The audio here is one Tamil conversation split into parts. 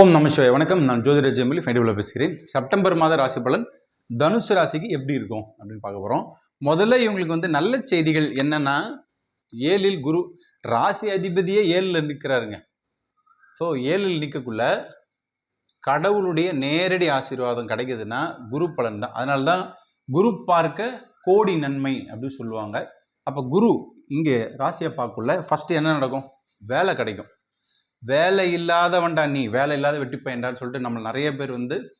ஓம் நம வணக்கம். நான் ஜோதிட ஜெமிலி ஃபைண்டிவில் பேசுகிறேன். செப்டம்பர் மாத ராசி பலன் தனுசு ராசிக்கு எப்படி இருக்கும் அப்படின்னு பார்க்க போகிறோம் முதல்ல இவங்களுக்கு வந்து நல்ல செய்திகள் என்னன்னா ஏழில் குரு ராசி அதிபதியே ஏழில் நிற்கிறாருங்க ஸோ ஏழில் நிற்கக்குள்ள கடவுளுடைய நேரடி ஆசீர்வாதம் கிடைக்குதுன்னா குரு பலன் தான். அதனால தான் குரு பார்க்க கோடி நன்மை அப்படின்னு சொல்லுவாங்க. அப்போ குரு இங்கே ராசியை பார்க்கக்குள்ள ஃபஸ்ட்டு என்ன நடக்கும்? வேலை கிடைக்கும். வேலை இல்லாதவன்டா நீ வேலை இல்லாத வெட்டி பையன்டான்னு சொல்லிட்டு நம்ம நிறைய பேர் வந்து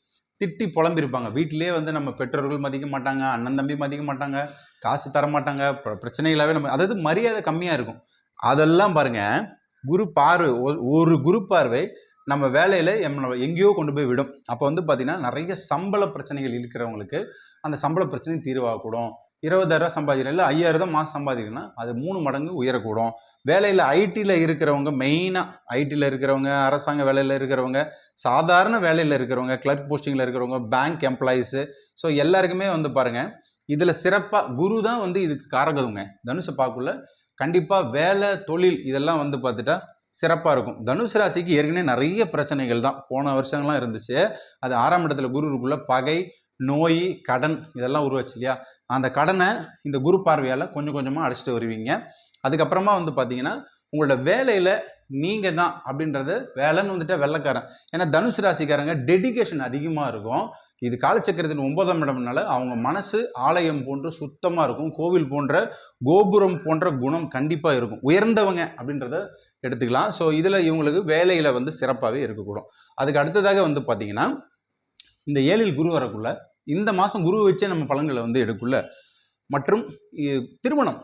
திட்டி புலம்பிருப்பாங்க வீட்டிலேயே வந்து நம்ம பெற்றோர்கள் மதிக்க மாட்டாங்க அண்ணன் தம்பி மதிக்க மாட்டாங்க காசு தர மாட்டாங்க பிரச்சனைகளாகவே நம்ம அதாவது மரியாதை கம்மியாக இருக்கும். அதெல்லாம் பாருங்கள் குரு பார்வை ஒரு- ஒரு குரு பார்வை நம்ம வேலையில் நம்மளை எங்கேயோ கொண்டு போய் விடும். அப்போ வந்து பார்த்திங்கன்னா நிறைய சம்பள பிரச்சனைகள் இருக்கிறவங்களுக்கு அந்த சம்பள பிரச்சனை தீர்வாகக்கூடும். இருபதாயிரம் சம்பாதிக்கிறேன். இல்லை ஐயாயிரம் தான் மாதம் சம்பாதிக்கிறேன்னா அது மூணு மடங்கு உயரக்கூடும். வேலையில் ஐடியில் இருக்கிறவங்க மெயினாக ஐடியில் இருக்கிறவங்க அரசாங்க வேலையில் இருக்கிறவங்க சாதாரண வேலையில் இருக்கிறவங்க கிளர்க் போஸ்டிங்கில் இருக்கிறவங்க பேங்க் எம்ப்ளாயீஸு ஸோ எல்லாருக்குமே வந்து பாருங்கள் இதில் சிறப்பாக குரு தான் வந்து இதுக்கு காரகதுங்க. தனுஷை பார்க்குள்ள கண்டிப்பாக வேலை தொழில் இதெல்லாம் வந்து பார்த்துட்டா சிறப்பாக இருக்கும். தனுசு ராசிக்கு ஏற்கனவே நிறைய பிரச்சனைகள் தான். போன வருஷங்கள்லாம் இருந்துச்சு. அது ஆறாம் இடத்துல குரு இருக்குள்ள பகை நோய் கடன் இதெல்லாம் உருவாச்சு இல்லையா? அந்த கடனை இந்த குரு பார்வையால் கொஞ்சம் கொஞ்சமாக அடிச்சுட்டு வருவீங்க. அதுக்கப்புறமா வந்து பார்த்தீங்கன்னா உங்களோட வேலையில் நீங்கள் தான் அப்படின்றது வேலைன்னு வந்துட்டு வெள்ளைக்காரன். ஏன்னா தனுசு ராசிக்காரங்க டெடிகேஷன் அதிகமாக இருக்கும். இது காலச்சக்கரத்தின் ஒன்பதாம் இடம்னால அவங்க மனசு ஆலயம் போன்று சுத்தமாக இருக்கும். கோவில் போன்ற கோபுரம் போன்ற குணம் கண்டிப்பாக இருக்கும். உயர்ந்தவங்க அப்படின்றத எடுத்துக்கலாம். ஸோ இதில் இவங்களுக்கு வேலையில் வந்து சிறப்பாகவே இருக்கக்கூடும். அதுக்கு அடுத்ததாக வந்து பார்த்திங்கன்னா இந்த ஏழில் குரு வரக்குள்ள இந்த மாதம் குரு வச்சே நம்ம பலன்களை வந்து எடுக்குள்ள. மற்றும் திருமணம்.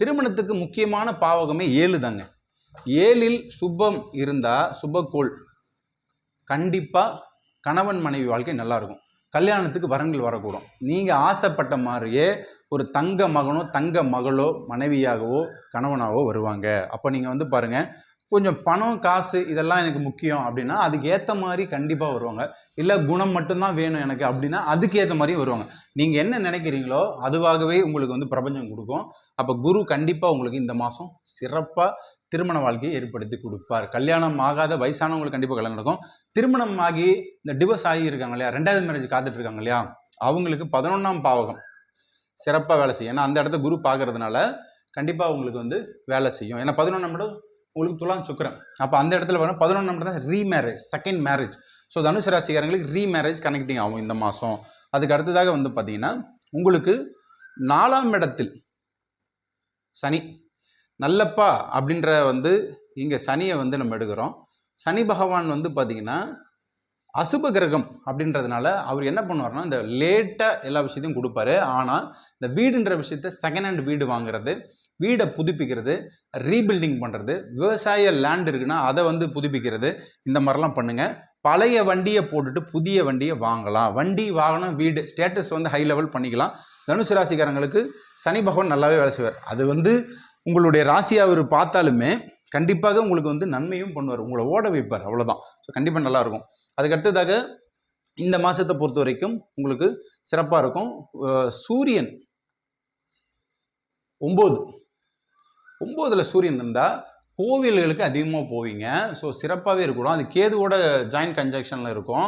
திருமணத்துக்கு முக்கியமான பாவகமே ஏழு தாங்க. ஏழில் சுபம் இருந்தால் சுபக்கோள். கண்டிப்பாக கணவன் மனைவி வாழ்க்கை நல்லாயிருக்கும் கல்யாணத்துக்கு வரன்கள் வரக்கூடும். நீங்கள் ஆசைப்பட்ட மாதிரியே ஒரு தங்க மகனோ தங்க மகளோ மனைவியாகவோ கணவனாகவோ வருவாங்க. அப்போ நீங்கள் வந்து பாருங்கள் கொஞ்சம் பணம் காசு இதெல்லாம் எனக்கு முக்கியம் அப்படின்னா அதுக்கு ஏற்ற மாதிரி கண்டிப்பாக வருவாங்க. இல்லை குணம் மட்டும்தான் வேணும் எனக்கு அப்படின்னா அதுக்கு ஏற்ற மாதிரியும் வருவாங்க. நீங்கள் என்ன நினைக்கிறீங்களோ அதுவாகவே உங்களுக்கு வந்து பிரபஞ்சம் கொடுக்கும். அப்போ குரு கண்டிப்பாக உங்களுக்கு இந்த மாதம் சிறப்பாக திருமண வாழ்க்கையை ஏற்படுத்தி கொடுப்பார். கல்யாணம் ஆகாத வயசானவங்களுக்கு கண்டிப்பாக கல்யாணம் நடக்கும். திருமணம் ஆகி இந்த டிவோர்ஸ் ஆகி இருக்காங்க இல்லையா ரெண்டாவது மேரேஜ் காத்துட்டு இருக்காங்க இல்லையா அவங்களுக்கு பதினொன்றாம் பாவகம். சிறப்பாக வேலை செய்யும். ஏன்னா அந்த இடத்த குரு பார்க்கறதுனால கண்டிப்பாக உங்களுக்கு வந்து வேலை செய்யும். ஏன்னா பதினொன்றாம் இடம் உங்களுக்கு துலாம் சுக்கிரன். அப்போ அந்த இடத்துல வரும் பதினொன்றாம் நம்பர் தான் ரீமேரேஜ் செகண்ட் மேரேஜ் ஸோ தனுசு ராசிக்காரங்களுக்கு ரீமேரேஜ் கனெக்டிங் ஆகும் இந்த மாதம் அதுக்கு அடுத்ததாக வந்து பார்த்தீங்கன்னா உங்களுக்கு நாலாம் இடத்தில் சனி நல்லப்பா அப்படின்ற வந்து இங்கே சனியை வந்து நம்ம எடுக்கிறோம். சனி பகவான் வந்து பார்த்தீங்கன்னா அசுப கிரகம் அப்படின்றதுனால அவர் என்ன பண்ணுவார்னா இந்த லேட்டாக எல்லா விஷயத்தையும் கொடுப்பாரு. ஆனால் இந்த வீடுன்ற விஷயத்த செகண்ட் ஹேண்ட் வீடு வாங்குறது வீடை புதுப்பிக்கிறது ரீபில்டிங் பண்ணுறது விவசாய லேண்ட் இருக்குன்னா அதை வந்து புதுப்பிக்கிறது இந்த மாதிரிலாம் பண்ணுங்கள் பழைய வண்டியை போட்டுட்டு புதிய வண்டியை வாங்கலாம். வண்டி வாகனம் வீடு ஸ்டேட்டஸ் வந்து ஹை லெவல் பண்ணிக்கலாம். தனுசு ராசிக்காரங்களுக்கு சனி பகவான் நல்லாவே வேலை செய்வார். அது வந்து உங்களுடைய ராசியை அவர் பார்த்தாலுமே கண்டிப்பாக உங்களுக்கு வந்து நன்மையும் பண்ணுவார். உங்களை ஓட வைப்பார். அவ்வளோதான் ஸோ கண்டிப்பாக நல்லாயிருக்கும் அதுக்கடுத்ததாக இந்த மாதத்தை பொறுத்த வரைக்கும் உங்களுக்கு சிறப்பாக இருக்கும். சூரியன் ஒம்பது. ஒம்போதில் சூரியன் இருந்தால் கோவில்களுக்கு அதிகமாக போவீங்க. ஸோ சிறப்பாகவே இருக்கணும். அது கேதுவோட ஜாயின்ட் கன்ஜெக்ஷனில் இருக்கும்.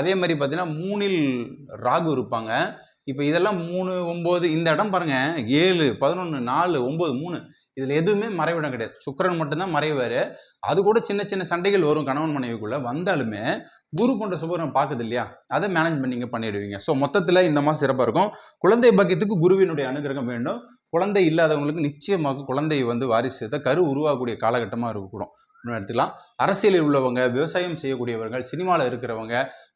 அதே மாதிரி பார்த்தீங்கன்னா மூணில் ராகு இருப்பாங்க. இப்போ இதெல்லாம் மூணு ஒம்பது இந்த இடம் பாருங்கள் ஏழு பதினொன்று நாலு ஒம்பது மூணு. இதில் எதுவுமே மறைவிடம் கிடையாது. சுக்கரன் மட்டும்தான் மறைவார். அது கூட சின்ன சின்ன சண்டைகள் வரும் கணவன் மனைவிக்குள்ளே. வந்தாலுமே குரு போன்ற சுபரம் பார்க்குது இல்லையா அதை மேனேஜ் பண்ணிங்க பண்ணிடுவீங்க. ஸோ மொத்தத்தில் இந்த மாதம் சிறப்பாக இருக்கும். குழந்தை பாக்கியத்துக்கு குருவினுடைய அனுகிரகம் வேண்டும். குழந்தை இல்லாதவங்களுக்கு நிச்சயமாக குழந்தை வந்து வாரிசு கரு உருவாகக்கூடிய காலகட்டமாக இருக்கக்கூடும். எடுத்துக்கலாம். அரசியலில் உள்ளவங்க விவசாயம் செய்யக்கூடியவர்கள் சினிமாவில் இருக்கிறவங்க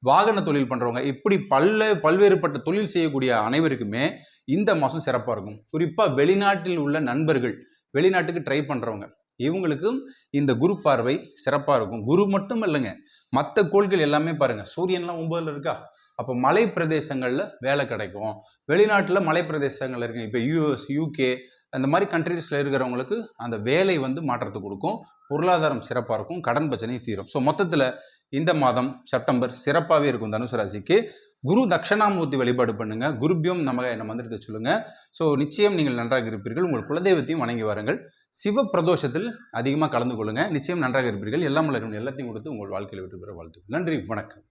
வாகன தொழில் பண்ணுறவங்க இப்படி பல்ல பல்வேறுபட்ட தொழில் செய்யக்கூடிய அனைவருக்குமே இந்த மாதம் சிறப்பாக இருக்கும். குறிப்பாக வெளிநாட்டில் உள்ள நண்பர்கள் வெளிநாட்டுக்கு ட்ரை பண்ணுறவங்க இவங்களுக்கும் இந்த குரு பார்வை சிறப்பாக இருக்கும். குரு மட்டும் இல்லைங்க மற்ற கோள்கள் எல்லாமே பாருங்கள் சூரியன்லாம் ஒம்பதில் இருக்கா? அப்போ மலை பிரதேசங்களில் வேலை கிடைக்கும். வெளிநாட்டில் மலை பிரதேசங்கள் இருக்கு. இப்போ யூஎஸ் யூகே அந்த மாதிரி கண்ட்ரீஸில் இருக்கிறவங்களுக்கு அந்த வேலை வந்து மாற்றத்தை கொடுக்கும். பொருளாதாரம் சிறப்பாக இருக்கும். கடன் பிரச்சனையும் தீரும். ஸோ மொத்தத்தில் இந்த மாதம் செப்டம்பர் சிறப்பாகவே இருக்கும் தனுசு ராசிக்கு. குரு தட்சணாமூர்த்தி வழிபாடு பண்ணுங்க. குருபியம் நமக என்ன மந்திரத்தை சொல்லுங்க. ஸோ நிச்சயம் நீங்கள் நன்றாக இருப்பீர்கள். உங்கள் குலதெய்வத்தையும் வணங்கி வாருங்கள். சிவ பிரதோஷத்தில் அதிகமாக கலந்து கொள்ளுங்க. நிச்சயம் நன்றாக இருப்பீர்கள். எல்லாம் எல்லாத்தையும் கொடுத்து உங்கள் வாழ்க்கையில் வெற்றி பெற வாழ்த்துக்கள். நன்றி. வணக்கம்.